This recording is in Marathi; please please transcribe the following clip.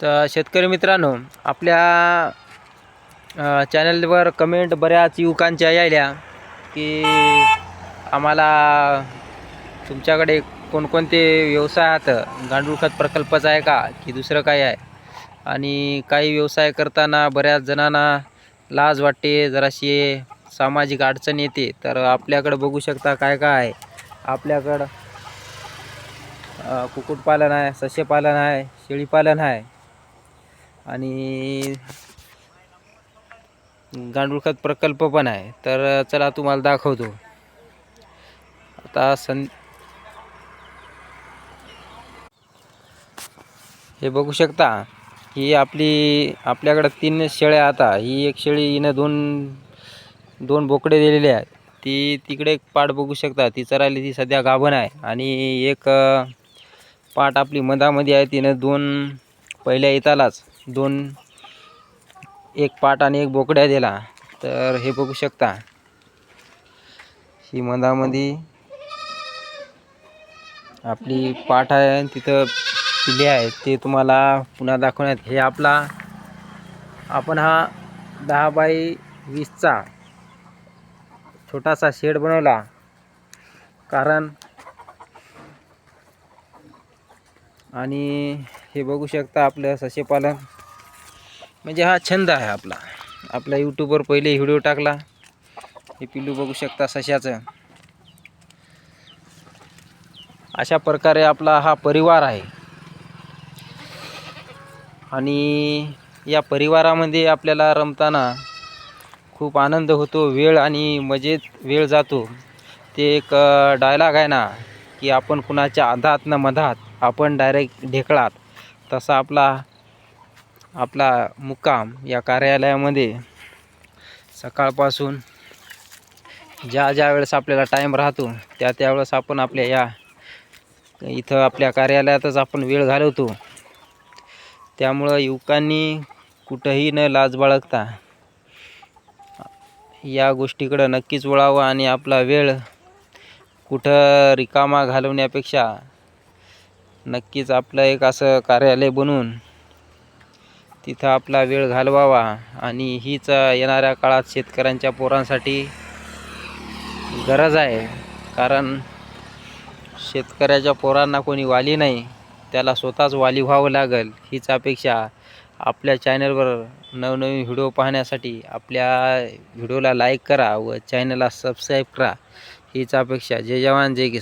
तर शेतकरी मित्रांनो आपल्या चॅनलवर कमेंट बऱ्याच युवकांच्या यायल्या की आम्हाला तुमच्याकडे कोणकोणते व्यवसाय आहेत गांडूळ खत प्रकल्पच आहे का की दुसरं काय आहे? आणि काही व्यवसाय करताना बऱ्याच जणांना लाज वाटते जराशी सामाजिक अडचण येते तर आपल्याकडं बघू शकता काय काय आहे. आपल्याकडं कुक्कुटपालन आहे सस्यपालन आहे शेळीपालन आहे आणि गांडूळ खत प्रकल्प पण आहे. तर चला तुम्हाला दाखवतो. आता सं हे बघू शकता ही आपली आपल्याकडं तीन शेळ्या आता. ही एक शेळी हिनं दोन दोन बोकडे दिलेले आहेत. ती तिकडे एक पाट बघू शकता. ती चरायली ती सध्या गाभण आहे. आणि एक पाठ पाट आपली मधामध्ये आहे. तिनं दोन पहिल्या येतालाच दोन एक पाट आणि एक बोकड्या दिला तर हे बघू शकता. ही मधामध्ये आपली पाठ आहे आणि तिथं पिले आहे ते तुम्हाला पुन्हा दाखवण्यात हे आपला आपण हा दहा बाय वीसचा छोटासा शेड बनवला. कारण आणि हे बघू शकता आपलं सस्यपालन. म्हणजे हा छंद आहे आपला. आपला यूट्यूबवर पहिले व्हिडिओ टाकला. हे पिल्लू बघू शकता सशाचं. अशा प्रकारे आपला हा परिवार आहे. आणि या परिवारामध्ये आपल्याला रमताना खूप आनंद होतो वेळ आणि मजेत वेळ जातो. ते एक डायलॉग आहे ना की आपण कुणाच्या आधात न मधात आपण डायरेक्ट ढेकळात. तसा आपला आपला मुक्काम या कार्यालयामध्ये सकाळपासून ज्या ज्या वेळेस आपल्याला टाईम राहतो त्या त्यावेळेस आपण आपल्या या इथं आपल्या कार्यालयातच आपण वेळ घालवतो. त्यामुळं युवकांनी कुठंही न लाज बाळगता या गोष्टीकडं नक्कीच वळावं आणि आपला वेळ कुठं रिकामा घालवण्यापेक्षा नक्कीच आपलं एक असं कार्यालय बनवून तिथं आपला वेळ घालवावा आणि हीच येणाऱ्या काळात शेतकऱ्यांच्या पोरांसाठी गरज आहे. कारण शेतकऱ्याच्या पोरांना कोणी वाली नाही त्याला स्वतःच वाली व्हावं लागेल हीच अपेक्षा. आपल्या चॅनलवर नवनवीन व्हिडिओ पाहण्यासाठी आपल्या व्हिडिओला लाईक करा व चॅनलला सबस्क्राईब करा हीच अपेक्षा. जय जवान जय किसान.